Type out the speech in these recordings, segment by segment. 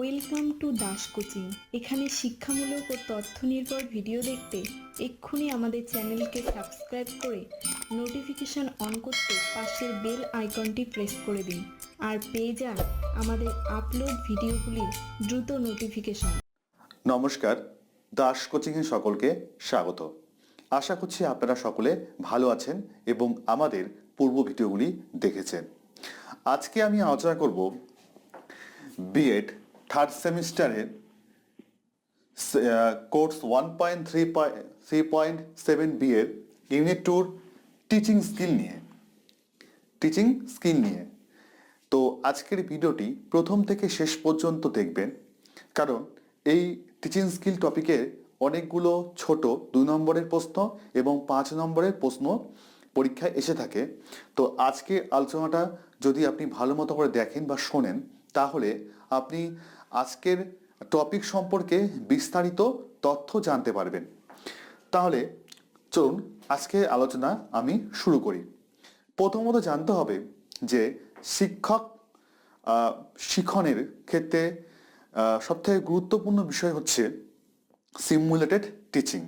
Welcome to Das coaching এখানে শিক্ষামূলক ও তথ্য নির্ভর ভিডিও দেখতে এক্ষুনি আমাদের চ্যানেলকে সাবস্ক্রাইব করে নোটিফিকেশন অন করতে পাশের বেল আইকনটি প্রেস করে দিন। আর পেয়ে যান আমাদের আপলোড ভিডিওগুলির দ্রুত নোটিফিকেশন। নমস্কার দাস কোচিংয়ে সকলকে স্বাগত। আশা করছি আপনারা সকলে ভালো আছেন এবং আমাদের পূর্ব ভিডিওগুলি দেখেছেন। আজকে আমি আলোচনা করব বিএড থার্ড সেমিস্টারের course one point three three point seven B এর ইউনিট টুর টিচিং স্কিল নিয়ে টিচিং স্কিল নিয়ে। তো আজকের ভিডিওটি প্রথম থেকে শেষ পর্যন্ত দেখবেন, কারণ এই টিচিং স্কিল টপিকে অনেকগুলো ছোট দুই নম্বরের প্রশ্ন এবং পাঁচ নম্বরের প্রশ্ন পরীক্ষায় এসে থাকে। তো আজকে আলোচনাটা যদি আপনি ভালো মতো করে দেখেন বা শোনেন, তাহলে আপনি আজকের টপিক সম্পর্কে বিস্তারিত তথ্য জানতে পারবেন। তাহলে চলুন আজকে আলোচনা আমি শুরু করি। প্রথমত জানতে হবে যে শিক্ষক শিক্ষণের ক্ষেত্রে সবথেকে গুরুত্বপূর্ণ বিষয় হচ্ছে সিমুলেটেড টিচিং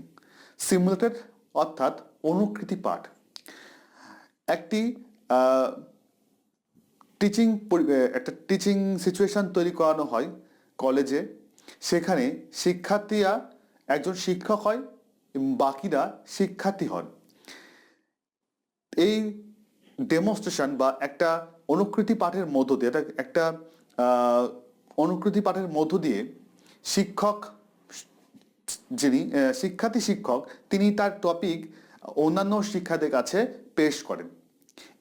সিমুলেটেড অর্থাৎ অনুকৃতি পাঠ। একটি টিচিং একটা টিচিং সিচুয়েশন তৈরি করানো হয় কলেজে, সেখানে শিক্ষার্থীরা একজন শিক্ষক হয় এবং বাকিরা শিক্ষার্থী হন। এই ডেমনস্ট্রেশন বা একটা অনুকৃতি পাঠের মধ্য দিয়ে, এটা একটা অনুকৃতি পাঠের মধ্য দিয়ে শিক্ষক, যিনি শিক্ষার্থী শিক্ষক, তিনি তার টপিক অন্যান্য শিক্ষার্থীদের কাছে পেশ করেন।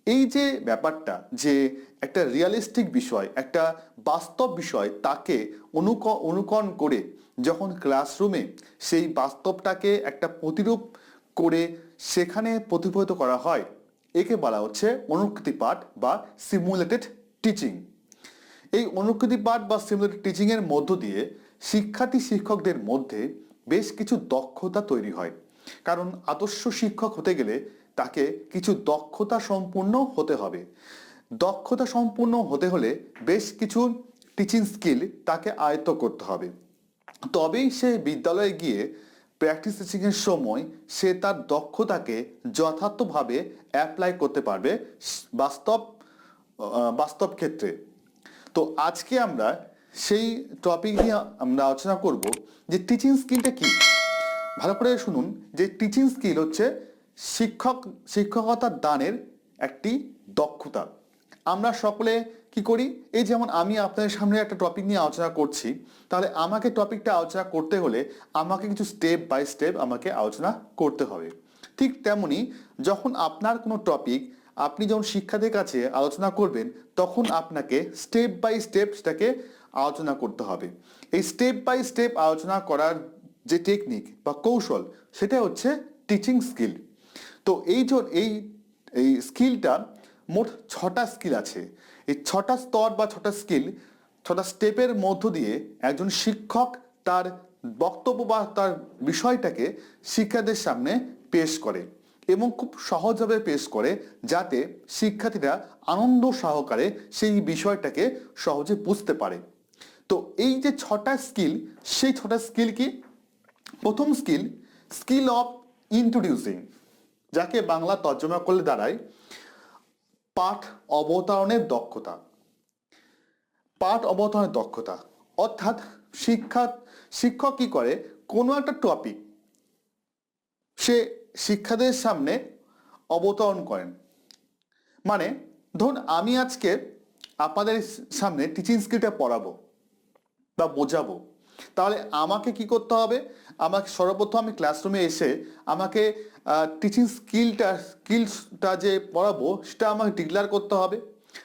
এই যে ব্যাপারটা যে একটা রিয়ালিস্টিক বিষয়, একটা বাস্তব বিষয় তাকে অনুক, অনুকরণ করে যখন ক্লাসরুমে সেই বাস্তবটাকে একটা প্রতিরূপ করে সেখানে প্রতিফলিত করা হয়, একে বলা হচ্ছে অনুকৃতি পাঠ বা সিমুলেটেড টিচিং এই অনুকৃতি পাঠ বা সিমুলেটেড টিচিংয়ের মধ্য দিয়ে শিক্ষার্থী শিক্ষকদের মধ্যে বেশ কিছু দক্ষতা তৈরি হয়। কারণ আদর্শ শিক্ষক হতে গেলে তাকে কিছু দক্ষতা সম্পূর্ণ হতে হবে। দক্ষতা সম্পূর্ণ হতে হলে বেশ কিছু টিচিং স্কিল তাকে আয়ত্ত করতে হবে। তবেই সে বিদ্যালয়ে গিয়ে প্র্যাকটিস টিচিংয়ের সময় সে তার দক্ষতাকে যথার্থভাবে অ্যাপ্লাই করতে পারবে বাস্তব বাস্তব ক্ষেত্রে। তো আজকে আমরা সেই টপিক নিয়ে আমরা আলোচনা করব যে টিচিং স্কিলটা কি? ভালো করে শুনুন, যে টিচিং স্কিল হচ্ছে শিক্ষক শিক্ষকতার দানের একটি দক্ষতা। আমরা সকলে কি করি? এই যেমন আমি আপনাদের সামনে একটা টপিক নিয়ে আলোচনা করছি, তাহলে আমাকে টপিকটা আলোচনা করতে হলে আমাকে কিছু স্টেপ বাই স্টেপ আমাকে আলোচনা করতে হবে। ঠিক তেমনি যখন আপনার কোনো টপিক আপনি যখন শিক্ষাদের কাছে আলোচনা করবেন, তখন আপনাকে স্টেপ বাই স্টেপ সেটাকে আলোচনা করতে হবে। এই স্টেপ বাই স্টেপ আলোচনা করার যে টেকনিক বা কৌশল, সেটা হচ্ছে টিচিং স্কিল তো এই এই এই স্কিলটা মোট ছটা স্কিল আছে। এই ছটা স্তর বা ছটা স্কিল ছটা স্টেপের মধ্য দিয়ে একজন শিক্ষক তার বক্তব্য বা তার বিষয়টাকে শিক্ষার্থীদের সামনে পেশ করে এবং খুব সহজভাবে পেশ করে যাতে শিক্ষার্থীরা আনন্দ সহকারে সেই বিষয়টাকে সহজে বুঝতে পারে। তো এই যে ছটা স্কিল সেই ছটা স্কিল কি? প্রথম স্কিল স্কিল অফ ইন্ট্রোডিউসিং যাকে বাংলা তর্জমা করলে দাঁড়ায়, পাঠ অবতারণের দক্ষতা। পাঠ অবতারণের দক্ষতা। অর্থাৎ শিক্ষা, শিক্ষক কি করে? কোনো একটা টপিক সে শিক্ষাদের সামনে অবতরণ করেন। মানে ধরুন আমি আজকে আপনাদের সামনে টিচিং স্কিলটা পড়াবো বা বোঝাবো। তাহলে আমাকে কি করতে হবে? আমাকে সর্বপ্রথম আমি ক্লাসরুমে এসে আমাকে টিচিং স্কিলটা স্কিলসটা যে পড়াবো সেটা আমাকে ডিক্লার করতে হবে।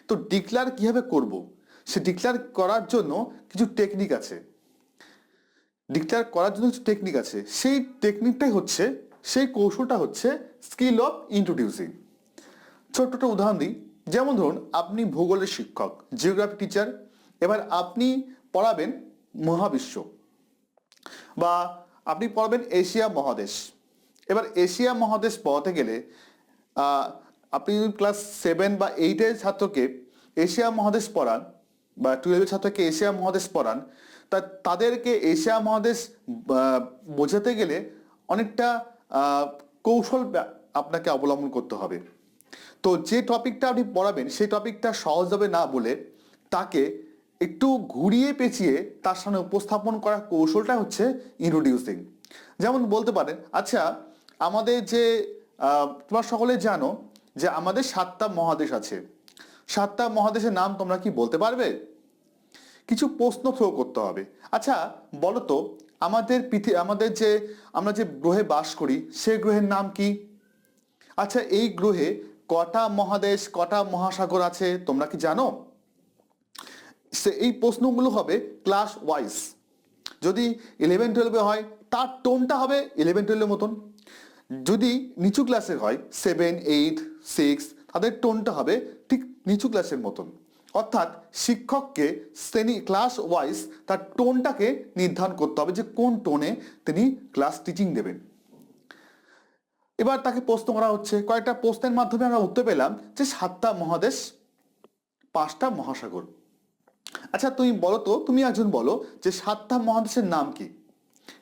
তো ডিক্লেয়ার কীভাবে করব? সে ডিক্লেয়ার করার জন্য কিছু টেকনিক আছে। ডিক্লেয়ার করার জন্য কিছু টেকনিক আছে। সেই টেকনিকটাই হচ্ছে, সেই কৌশলটা হচ্ছে স্কিল অফ ইন্ট্রোডিউসিং ছোট্ট একটা উদাহরণ দিই। যেমন ধরুন, আপনি ভূগোলের শিক্ষক জিওগ্রাফি টিচার এবার আপনি পড়াবেন মহাবিশ্ব। বা আপনি পড়াবেন এশিয়া মহাদেশ। এবার এশিয়া মহাদেশ পড়াতে গেলে আপনি ক্লাস সেভেন বা এইটের ছাত্রকে এশিয়া মহাদেশ পড়ান বা টুয়েলভের ছাত্রকে এশিয়া মহাদেশ পড়ান, তা তাদেরকে এশিয়া মহাদেশ বোঝাতে গেলে অনেকটা কৌশল আপনাকে অবলম্বন করতে হবে। তো যে টপিকটা আপনি পড়াবেন সেই টপিকটা সহজভাবে না বলে তাকে একটু ঘুরিয়ে পেঁচিয়ে তার সামনে উপস্থাপন করার কৌশলটা হচ্ছে ইন্ট্রোডিউসিং যেমন বলতে পারেন আচ্ছা আমাদের যে তোমার সকলে জানো যে আমাদের সাতটা মহাদেশ আছে। সাতটা মহাদেশের নাম তোমরা কি বলতে পারবে? কিছু প্রশ্ন থ্রো করতে হবে। আচ্ছা বলো তো আমাদের পৃথিবী আমাদের যে, আমরা যে গ্রহে বাস করি সেই গ্রহের নাম কি? আচ্ছা এই গ্রহে কটা মহাদেশ, কটা মহাসাগর আছে, তোমরা কি জানো? সে এই প্রশ্নগুলো হবে ক্লাস ওয়াইজ যদি ইলেভেন টুয়েলভে হয়, তার টোনটা হবে ইলেভেন টুয়েলভের মতন। যদি নিচু ক্লাসের হয় সেভেন এইট সিক্স তাদের টোনটা হবে ঠিক নিচু ক্লাসের মতন। অর্থাৎ শিক্ষককে শ্রেণি ক্লাস ওয়াইজ তার টোনটাকে নির্ধারণ করতে হবে যে কোন টোনে তিনি ক্লাস টিচিং দেবেন। এবার তাকে প্রশ্ন করা হচ্ছে, কয়েকটা প্রশ্নের মাধ্যমে আমরা উত্তর পেলাম যে সাতটা মহাদেশ, পাঁচটা মহাসাগর। আচ্ছা তুমি বলো তো, তুমি একজন বলো যে সাতটা মহাদেশের নাম কি?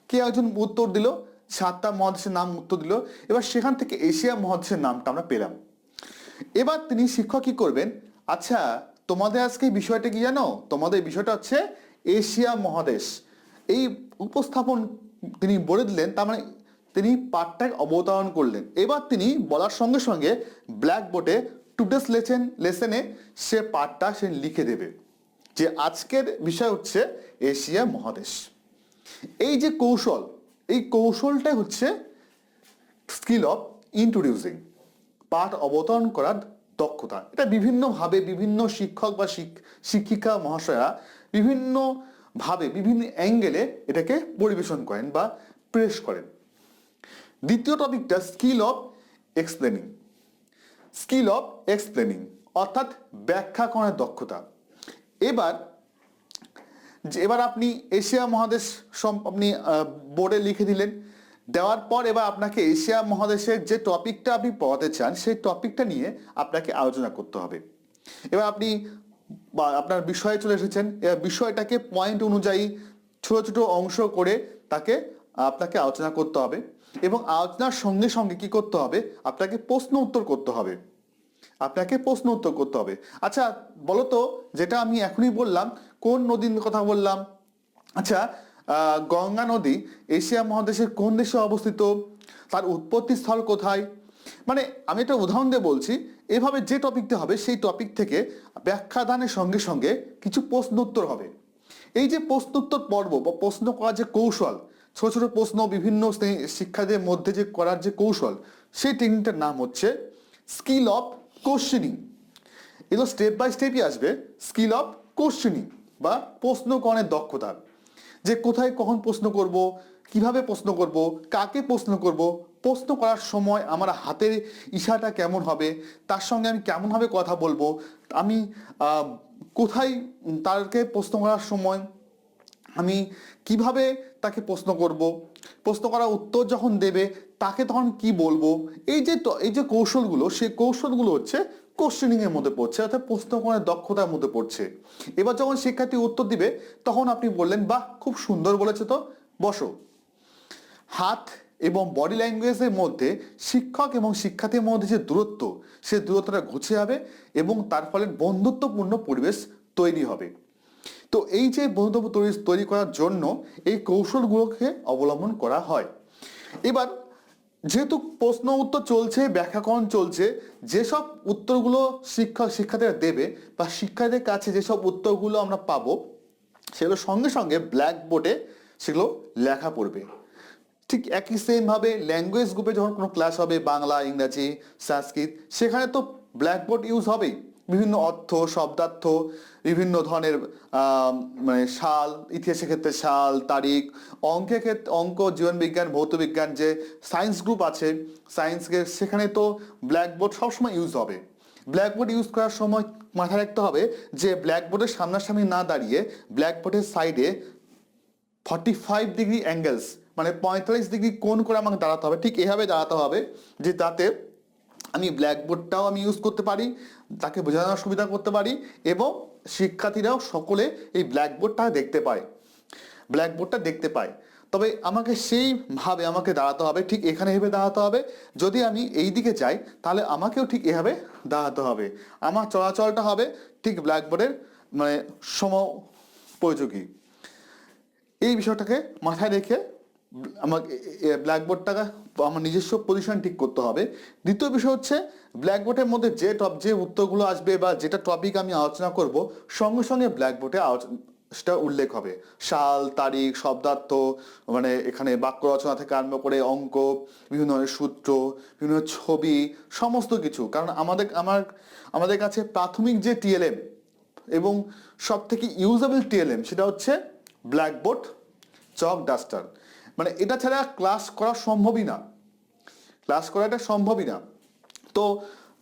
কে একজন উত্তর দিল? সাতটা মহাদেশের নাম উত্তর দিল। এবার সেখান থেকে এশিয়া মহাদেশের নামটা আমরা পেলাম। এবার তিনি শিক্ষক কি করবেন? আচ্ছা তোমাদের আজকে বিষয়টা কি জানো? তোমাদের বিষয়টা হচ্ছে এশিয়া মহাদেশ। এই উপস্থাপন তিনি বলে দিলেন, তার মানে তিনি পাঠটাকে অবতারণ করলেন। এবার তিনি বলার সঙ্গে সঙ্গে ব্ল্যাকবোর্ডে টুডেস লেসেন লেসেনে সে পাঠটা সে লিখে দেবে। যে আজকের বিষয় হচ্ছে এশিয়া মহাদেশ। এই যে কৌশল, এই কৌশলটাই হচ্ছে স্কিল অফ ইন্ট্রোডিউসিং পাঠ অবতরণ করার দক্ষতা। এটা বিভিন্নভাবে বিভিন্ন শিক্ষক বা শিক- শিক্ষিকা মহাশয়া বিভিন্ন ভাবে বিভিন্ন অ্যাঙ্গেলে এটাকে পরিবেশন করেন বা প্রেস করেন। দ্বিতীয় টপিকটা skill of explaining skill of explaining অর্থাৎ ব্যাখ্যা করার দক্ষতা। এবার এবার আপনি এশিয়া মহাদেশ আপনি বোর্ডে লিখে দিলেন। দেওয়ার পর এবার আপনাকে এশিয়া মহাদেশের যে টপিকটা আপনি পড়াতে চান, সেই টপিকটা নিয়ে আপনাকে আলোচনা করতে হবে। এবার আপনি আপনার বিষয়ে চলে এসেছেন। এবার বিষয়টাকে পয়েন্ট অনুযায়ী ছোট ছোট অংশ করে তাকে, আপনাকে আলোচনা করতে হবে এবং আলোচনার সঙ্গে সঙ্গে কি করতে হবে? আপনাকে প্রশ্ন উত্তর করতে হবে। আপনাকে প্রশ্ন উত্তর করতে হবে। আচ্ছা বলো তো যেটা আমি এখনই বললাম, কোন নদীর কথা বললাম? আচ্ছা গঙ্গা নদী এশিয়া মহাদেশের কোন দেশে অবস্থিত? তার উৎপত্তি স্থল কোথায়? মানে আমি একটা উদাহরণ দিয়ে বলছি, এভাবে যে টপিকটা হবে, সেই টপিক থেকে ব্যাখ্যাদানের সঙ্গে সঙ্গে কিছু প্রশ্ন উত্তর হবে। এই যে প্রশ্নোত্তর পর্ব বা প্রশ্ন করার যে কৌশল, ছোট ছোট প্রশ্ন, বিভিন্ন শিক্ষার্থীদের মধ্যে যে করার যে কৌশল, সেই টেকনিকটার নাম হচ্ছে স্কিল অফ কোশ্চেনিং এগুলো স্টেপ বাই স্টেপই আসবে স্কিল অফ কোশ্চেনিং বা প্রশ্নকরণের দক্ষতা। যে কোথায় কখন প্রশ্ন করব, কীভাবে প্রশ্ন করব, কাকে প্রশ্ন করব, প্রশ্ন করার সময় আমার হাতের ইশাটা কেমন হবে, তার সঙ্গে আমি কেমনভাবে কথা বলব, আমি কোথায় তাকে প্রশ্ন করার সময় আমি কীভাবে তাকে প্রশ্ন করব, প্রশ্ন করার উত্তর যখন দেবে তাকে তখন কি বলব? এই যে এই যে কৌশলগুলো, সেই কৌশলগুলো হচ্ছে কোশ্চেনিং এর মধ্যে পড়ছে, অর্থাৎ প্রশ্ন করার দক্ষতার মধ্যে পড়ছে। এবার যখন শিক্ষার্থী উত্তর দিবে, তখন আপনি বললেন, বাহ, খুব সুন্দর বলেছে তো, বসো। হাত এবং বডি ল্যাঙ্গুয়েজের মধ্যে শিক্ষক এবং শিক্ষার্থীর মধ্যে যে দূরত্ব, সে দূরত্বটা ঘুচে যাবে এবং তার ফলে বন্ধুত্বপূর্ণ পরিবেশ তৈরি হবে। তো এই যে বন্ধুত্ব তৈরি করার জন্য এই কৌশলগুলোকে অবলম্বন করা হয়। এবার যেহেতু প্রশ্ন উত্তর চলছে, ব্যাখ্যাকরণ চলছে, যেসব উত্তরগুলো শিক্ষক শিক্ষার্থীরা দেবে বা শিক্ষার্থীদের কাছে যেসব উত্তরগুলো আমরা পাবো, সেগুলো সঙ্গে সঙ্গে ব্ল্যাকবোর্ডে সেগুলো লেখা পড়বে। ঠিক একই সেমভাবে ল্যাঙ্গুয়েজ গ্রুপে যখন কোনো ক্লাস হবে, বাংলা, ইংরাজি, সংস্কৃত, সেখানে তো ব্ল্যাকবোর্ড ইউজ হবেই। বিভিন্ন অর্থ, শব্দার্থ, বিভিন্ন ধরনের মানে সাল, ইতিহাসের ক্ষেত্রে সাল, তারিখ, অঙ্কের ক্ষেত্রে, অঙ্ক, জীবনবিজ্ঞান, ভৌতবিজ্ঞান যে সায়েন্স গ্রুপ আছে সায়েন্সকে সেখানে তো ব্ল্যাকবোর্ড সবসময় ইউজ হবে। ব্ল্যাকবোর্ড ইউজ করার সময় মাথায় রাখতে হবে যে ব্ল্যাকবোর্ডের সামনাসামনি না দাঁড়িয়ে ব্ল্যাকবোর্ডের সাইডে ফর্টি ফাইভ ডিগ্রি অ্যাঙ্গেলস মানে পঁয়তাল্লিশ ডিগ্রি কোণ করে আমাকে দাঁড়াতে হবে। ঠিক এভাবে দাঁড়াতে হবে যে আমি ব্ল্যাকবোর্ডটাও আমি ইউজ করতে পারি, তাকে বোঝানোর সুবিধা করতে পারি এবং শিক্ষার্থীরাও সকলে এই ব্ল্যাকবোর্ডটা দেখতে পায় ব্ল্যাকবোর্ডটা দেখতে পায়। তবে আমাকে সেইভাবে আমাকে দাঁড়াতে হবে, ঠিক এখানে এভাবে দাঁড়াতে হবে, যদি আমি এই দিকে যাই, তাহলে আমাকেও ঠিক এভাবে দাঁড়াতে হবে। আমার চলাচলটা হবে ঠিক ব্ল্যাকবোর্ডের মানে সম উপযোগী এই বিষয়টাকে মাথায় রেখে আমাকে ব্ল্যাকবোর্ডটাকে আমার নিজস্ব পজিশন ঠিক করতে হবে। দ্বিতীয় বিষয় হচ্ছে ব্ল্যাকবোর্ডের মধ্যে যে টপ যে উত্তরগুলো আসবে বা যেটা টপিক আমি আলোচনা করব, সঙ্গে সঙ্গে ব্ল্যাকবোর্ডে সেটা উল্লেখ হবে। সাল, তারিখ, শব্দার্থ মানে এখানে বাক্য রচনা থেকে আরম্ভ করে অঙ্ক, বিভিন্ন ধরনের সূত্র, বিভিন্ন ছবি, সমস্ত কিছু। কারণ আমাদের, আমার, আমাদের কাছে প্রাথমিক যে টিএলএম এবং সব থেকে ইউজেবল টিএলএম সেটা হচ্ছে ব্ল্যাকবোর্ড চক ডাস্টার মানে এটা ছাড়া ক্লাস করা সম্ভবই না। ক্লাস করাটা সম্ভবই না। তো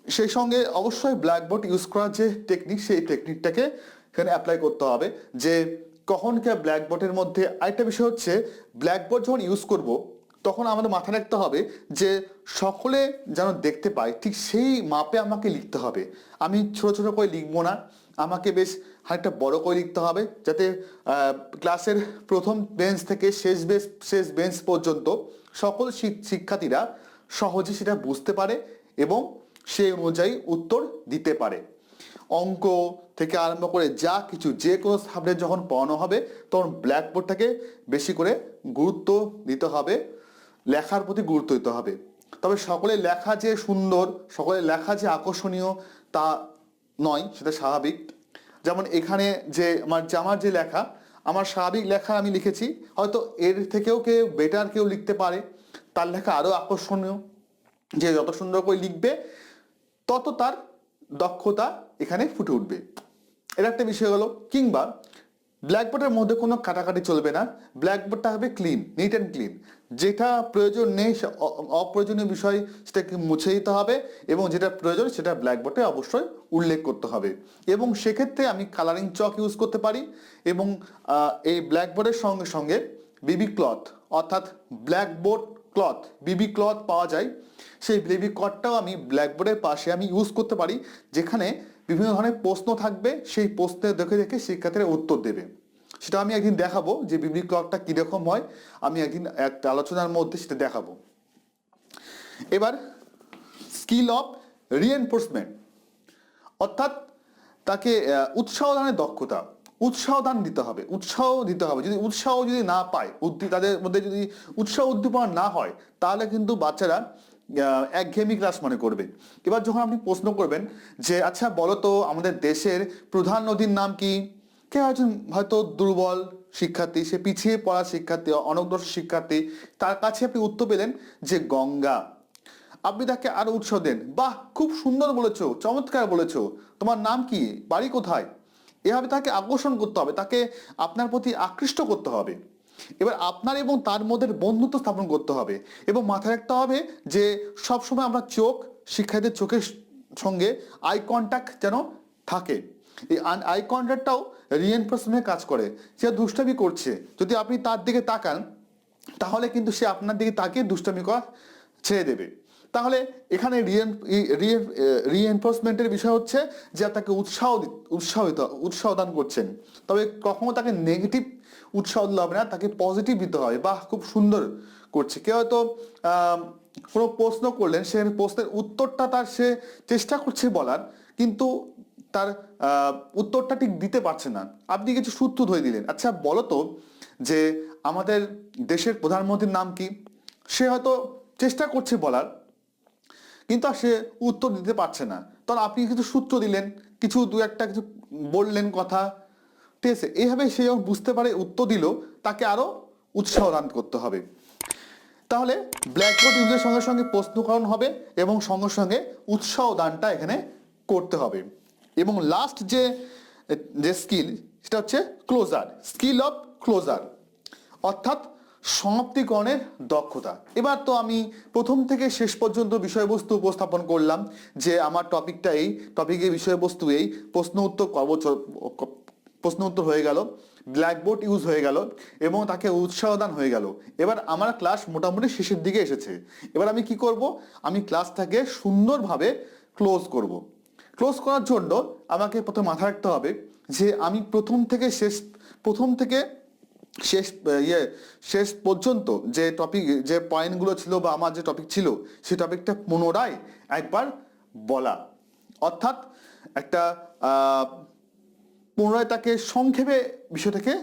সেই সঙ্গে অবশ্যই ব্ল্যাকবোর্ড ইউজ করার যে টেকনিক সেই টেকনিকটাকে এখানে অ্যাপ্লাই করতে হবে যে কখন কে ব্ল্যাকবোর্ডের মধ্যে আরেকটা বিষয় হচ্ছে ব্ল্যাকবোর্ড যখন ইউজ করব, তখন আমাদের মাথায় রাখতে হবে যে সকলে যেন দেখতে পায়, ঠিক সেই মাপে আমাকে লিখতে হবে। আমি ছোট ছোট করে লিখব না। আমাকে বেশ খানিকটা বড় করে লিখতে হবে যাতে ক্লাসের প্রথম বেঞ্চ থেকে শেষ বেঞ্চ শেষ বেঞ্চ পর্যন্ত সকল শিক্ষার্থীরা সহজে সেটা বুঝতে পারে এবং সেই অনুযায়ী উত্তর দিতে পারে। অঙ্ক থেকে আরম্ভ করে যা কিছু যে কোনো সাবজেক্ট যখন পড়ানো হবে, তখন ব্ল্যাকবোর্ডটাকে বেশি করে গুরুত্ব দিতে হবে, লেখার প্রতি গুরুত্ব দিতে হবে। তবে সকলে লেখা যে সুন্দর সকলে লেখা যে আকর্ষণীয় তা নয়, সেটা স্বাভাবিক। যেমন এখানে যে আমার যে আমার যে লেখা, আমার স্বাভাবিক লেখা আমি লিখেছি, হয়তো এর থেকেও কেউ বেটার কেউ লিখতে পারে। তার লেখা আরও আকর্ষণীয়, যে যত সুন্দর করে লিখবে, তত তার দক্ষতা এখানে ফুটে উঠবে। এটা একটা বিষয় হলো, কিংবা ব্ল্যাকবোর্ডের মধ্যে কোনো কাটাকাটি চলবে না। ব্ল্যাকবোর্ডটা হবে ক্লিন নিট অ্যান্ড ক্লিন যেটা প্রয়োজন নেই অপ্রয়োজনীয় বিষয় সেটাকে মুছে দিতে হবে এবং যেটা প্রয়োজন সেটা ব্ল্যাকবোর্ডে অবশ্যই উল্লেখ করতে হবে। এবং সেক্ষেত্রে আমি কালারিং চক ইউজ করতে পারি এবং এই ব্ল্যাকবোর্ডের সঙ্গে সঙ্গে বিবি ক্লথ অর্থাৎ ব্ল্যাকবোর্ড ক্লথ বিবি ক্লথ পাওয়া যায়। সেই বিবি ক্লথটাও আমি ব্ল্যাকবোর্ডের পাশে আমি ইউজ করতে পারি, যেখানে বিভিন্ন ধরনের প্রশ্ন থাকবে, সেই প্রশ্নে দেখে দেখে শিক্ষার্থীরা উত্তর দেবে। সেটা আমি একদিন দেখাবো যে বিবি ক্লথটা কীরকম হয়। আমি একদিন একটা আলোচনার মধ্যে সেটা দেখাবো। এবার স্কিল অফ রিএনফোর্সমেন্ট, অর্থাৎ তাকে উৎসাহ দানের দক্ষতা, উৎসাহ দান দিতে হবে, উৎসাহ দিতে হবে। যদি উৎসাহ যদি না পায় উদ্দি তাদের মধ্যে যদি উৎসাহ উদ্দীপনা না হয়, তাহলে কিন্তু বাচ্চারা একঘেয়েমি ক্লাস মনে করবে। এবার যখন আপনি প্রশ্ন করবেন যে আচ্ছা বলো তো আমাদের দেশের প্রধান নদীর নাম কি? কে হয়তো হয়তো দুর্বল শিক্ষার্থী, সে পিছিয়ে পড়া শিক্ষার্থী অনগ্রসর শিক্ষার্থী। তার কাছে আপনি উত্তর পেলেন যে গঙ্গা। আপনি তাকে আরও উৎসাহ দেন। বাহ, খুব সুন্দর বলেছ, চমৎকার বলেছ। তোমার নাম কি? বাড়ি কোথায়? এভাবে তাকে আকর্ষণ করতে হবে, তাকে আপনার প্রতি আকৃষ্ট করতে হবে। এবার আপনার এবং তার মধ্যে বন্ধুত্ব স্থাপন করতে হবে এবং মাথায় রাখতে হবে যে সবসময় আমরা চোখ, শিক্ষার্থীদের চোখের সঙ্গে আই কন্ট্যাক্ট যেন থাকে। এই আই কন্ট্যাক্টটাও রিএনফোর্সমেন্টে কাজ করে, সে দুষ্টামি করছে। যদি আপনি তার দিকে তাকান, তাহলে কিন্তু সে আপনার দিকে তাকিয়ে দুষ্টামি করা ছেড়ে দেবে। তাহলে এখানে রিএনফোর্সমেন্টের বিষয় হচ্ছে যে তাকে উৎসাহ উৎসাহিত, উৎসাহ দান করছেন। তবে কখনো তাকে নেগেটিভ উৎসাহ দিতে হবে না, তাকে পজিটিভ দিতে হবে। বাহ, খুব সুন্দর করছে। কেউ হয়তো কোনো প্রশ্ন করলেন, সে প্রশ্নের উত্তরটা তার সে চেষ্টা করছে বলার, কিন্তু তার উত্তরটা ঠিক দিতে পারছে না। আপনি কিছু সূত্র ধরে দিলেন। আচ্ছা বলো তো যে আমাদের দেশের প্রধানমন্ত্রীর নাম কি? সে হয়তো চেষ্টা করছে বলার, কিন্তু সে উত্তর দিতে পারছে না। তখন আপনি কিছু সূত্র দিলেন, কিছু দু একটা কিছু বললেন কথা, ঠিক আছে? এইভাবে সে যখন বুঝতে পারে, উত্তর দিল, তাকে আরও উৎসাহ দান করতে হবে। তাহলে ব্ল্যাকবোর্ড ইউজের সঙ্গে সঙ্গে প্রশ্নকরণ হবে এবং সঙ্গে সঙ্গে উৎসাহ দানটা এখানে করতে হবে। এবং লাস্ট যে যে স্কিল সেটা হচ্ছে ক্লোজার স্কিল অফ ক্লোজার অর্থাৎ সমাপ্তিকরণের দক্ষতা। এবার তো আমি প্রথম থেকে শেষ পর্যন্ত বিষয়বস্তু উপস্থাপন করলাম যে আমার টপিকটা এই টপিকের বিষয়বস্তু এই, প্রশ্ন উত্তর প্রশ্ন উত্তর হয়ে গেল ব্ল্যাকবোর্ড ইউজ হয়ে গেল এবং তাকে উৎসাহ দান হয়ে গেল। এবার আমার ক্লাস মোটামুটি শেষের দিকে এসেছে। এবার আমি কি করব? আমি ক্লাসটাকে সুন্দরভাবে ক্লোজ করব। ক্লোজ করার জন্য আমাকে প্রথমে মাথায় রাখতে হবে যে আমি প্রথম থেকে শেষ, প্রথম থেকে শেষ ইয়ে শেষ পর্যন্ত যে টপিক যে পয়েন্টগুলো ছিল বা আমার যে টপিক ছিল সেই টপিকটা পুনরায় একবার বলা। অর্থাৎ একটা পুনরায় তাকে সংক্ষেপে বিষয়টাকে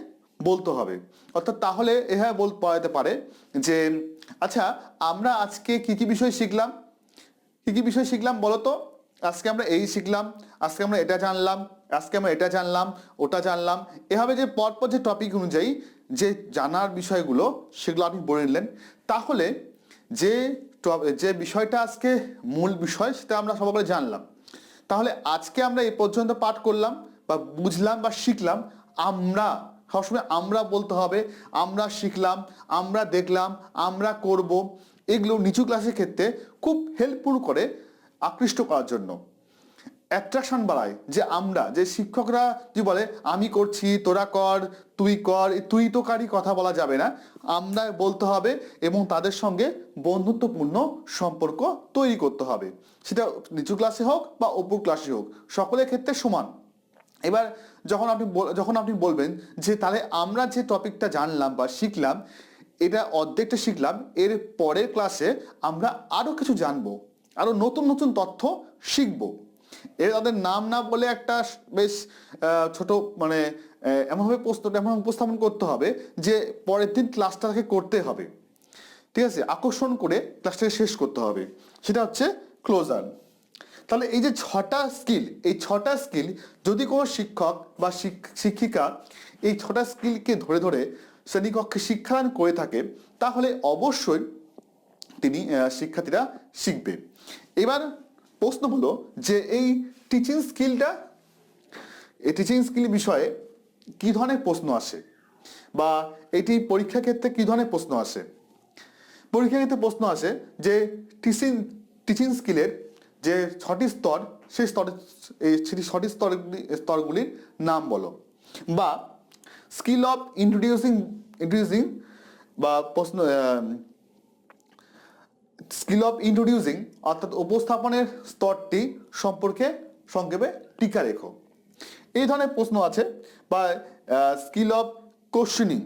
বলতে হবে। অর্থাৎ তাহলে এভাবে বল পাওয়া যেতে পারে যে আচ্ছা আমরা আজকে কি কি বিষয় শিখলাম? কি কি বিষয় শিখলাম বলো তো আজকে আমরা এই শিখলাম, আজকে আমরা এটা জানলাম, আজকে আমরা এটা জানলাম, ওটা জানলাম। এভাবে যে পরপর যে টপিক অনুযায়ী যে জানার বিষয়গুলো, সেগুলো আপনি বলে নিলেন। তাহলে যে যে বিষয়টা আজকে মূল বিষয়, সেটা আমরা সবাই জানলাম। তাহলে আজকে আমরা এই পর্যন্ত পাঠ করলাম, বা বুঝলাম, বা শিখলাম। আমরা, সবসময় আমরা বলতে হবে, আমরা শিখলাম, আমরা দেখলাম, আমরা করব। এগুলো নিচু ক্লাসের ক্ষেত্রে খুব হেল্পফুল করে আকৃষ্ট করার জন্য। অ্যাট্রাকশন বাড়ায় যে আমরা, যে শিক্ষকরা যে বলে, আমি করছি, তোরা কর, তুই কর, তুই তো তোকারই কথা বলা যাবে না। আমরা বলতে হবে এবং তাদের সঙ্গে বন্ধুত্বপূর্ণ সম্পর্ক তৈরি করতে হবে। সেটা নিচু ক্লাসে হোক বা উপর ক্লাসে হোক, সকলের ক্ষেত্রে সমান। এবার যখন আপনি যখন আপনি বলবেন যে, তাহলে আমরা যে টপিকটা জানলাম বা শিখলাম, এটা অর্ধেকটা শিখলাম, এর পরের ক্লাসে আমরা আরও কিছু জানব। আরও নতুন নতুন তথ্য শিখব। এ তাদের নাম না বলে একটা বেশ ছোট মানে এমনভাবে প্রশ্নটা এমন উপস্থাপন করতে হবে যে পরের দিন ক্লাসটাকে করতে হবে। ঠিক আছে? আকর্ষণ করে ক্লাসটাকে শেষ করতে হবে। সেটা হচ্ছে ক্লোজার তাহলে এই যে ছটা স্কিল এই ছটা স্কিল যদি কোনো শিক্ষক বা শিক- শিক্ষিকা এই ছটা স্কিলকে ধরে ধরে শ্রেণীকক্ষে শিক্ষাদান করে থাকে, তাহলে অবশ্যই তিনি শিক্ষার্থীরা শিখবে। এবার প্রশ্ন হলো যে এই টিচিং স্কিলটা এই টিচিং স্কিল বিষয়ে কি ধরনের প্রশ্ন আসে? বা এটি পরীক্ষা ক্ষেত্রে কি ধরনের প্রশ্ন আসে? পরীক্ষা ক্ষেত্রে প্রশ্ন আসে যে টিচিং টিচিং স্কিলের যে ছটি স্তর, সেই স্তরের এই সেটি ছটি স্তরগুলি স্তরগুলির নাম বলো। বা স্কিল অফ ইন্ট্রোডিউসিং ইন্ট্রোডিউসিং বা প্রশ্ন স্কিল অফ ইন্ট্রোডিউসিং, অর্থাৎ উপস্থাপনের স্তরটি সম্পর্কে সংক্ষেপে টিকা রেখো। এই ধরনের প্রশ্ন আছে বা skill of questioning.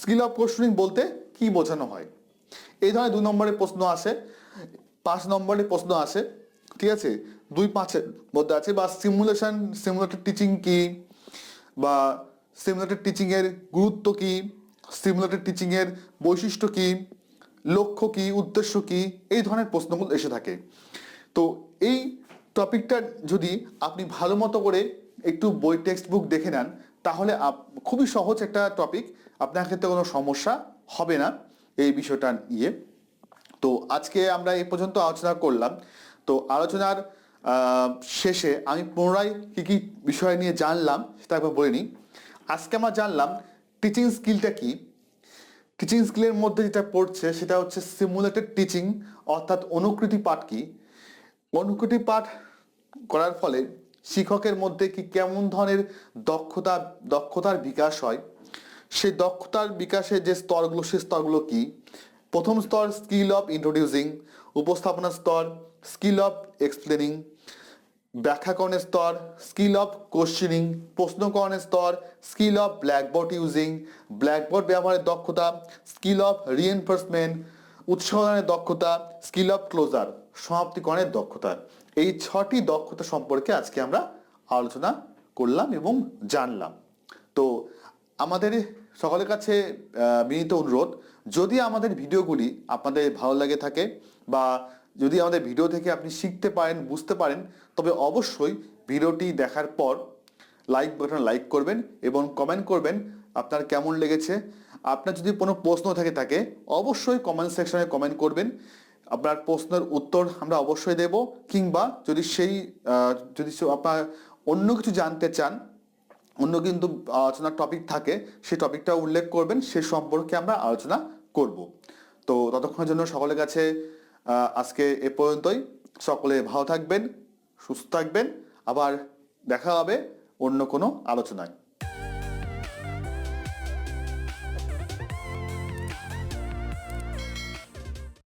Skill of questioning বলতে কি বোঝানো হয়? এই ধরনের দুই নম্বরের প্রশ্ন আসে, পাঁচ নম্বরের প্রশ্ন আসে, ঠিক আছে? দুই পাঁচের মধ্যে আছে বা সিমুলেশন সিমুলেটেড টিচিং কি? বা সিমুলেটেড টিচিংয়ের গুরুত্ব কি? সিমুলেটেড টিচিংয়ের বৈশিষ্ট্য কি? লক্ষ্য কি, উদ্দেশ্য কি, এই ধরনের প্রশ্নগুলো এসে থাকে। তো এই টপিকটা যদি আপনি ভালো মতো করে একটু বই টেক্সট বুক দেখে নেন, তাহলে খুবই সহজ একটা টপিক। আপনার ক্ষেত্রে কোনো সমস্যা হবে না এই বিষয়টা নিয়ে। তো আজকে আমরা এই পর্যন্ত আলোচনা করলাম। তো আলোচনার শেষে আমি পুনরায় কি কি বিষয় নিয়ে জানলাম সেটা একবার বলে নিই। আজকে আমরা জানলাম টিচিং স্কিলটা কি টিচিং স্কিলের মধ্যে যেটা পড়ছে, সেটা হচ্ছে সিমুলেটেড টিচিং অর্থাৎ অনুকৃতি পাঠ কি? অনুকৃতি পাঠ করার ফলে শিক্ষকের মধ্যে কি কেমন ধরনের দক্ষতা, দক্ষতার বিকাশ হয়? সেই দক্ষতার বিকাশের যে স্তরগুলো সেই স্তরগুলো কি? প্রথম স্তর স্কিল অফ ইন্ট্রোডিউসিং উপস্থাপনা স্তর স্কিল অফ এক্সপ্লেনিং ব্যাখ্যাকরণের স্তর স্কিল অফ কোশ্চেনিং প্রশ্নকরণের স্তর skill of blackboard using blackboard ব্যবহারের দক্ষতা স্কিল অফ রিএনফোর্সমেন্ট উৎসাহনের দক্ষতা স্কিল অফ ক্লোজার সমাপ্তিকরণের দক্ষতা। এই ছটি দক্ষতা সম্পর্কে আজকে আমরা আলোচনা করলাম এবং জানলাম। তো আমাদের সকলের কাছে বিনীত অনুরোধ, যদি আমাদের ভিডিওগুলি আপনাদের ভালো লাগে থাকে বা যদি আমাদের ভিডিও থেকে আপনি শিখতে পারেন, বুঝতে পারেন, তবে অবশ্যই ভিডিওটি দেখার পর লাইক বাটন লাইক করবেন এবং কমেন্ট করবেন আপনার কেমন লেগেছে। আপনার যদি কোনো প্রশ্ন থেকে, থাকে, অবশ্যই কমেন্ট সেকশনে কমেন্ট করবেন। আপনার প্রশ্নের উত্তর আমরা অবশ্যই দেব, কিংবা যদি সেই যদি আপনার অন্য কিছু জানতে চান, অন্য কিন্তু আলোচনার টপিক থাকে সেই টপিকটা উল্লেখ করবেন, সে সম্পর্কে আমরা আলোচনা করব। তো ততক্ষণের জন্য সকলের কাছে আজকে এ পর্যন্তই। সকলে ভালো থাকবেন সুস্থ থাকবেন। আবার দেখা হবে অন্য কোনো আলোচনায়।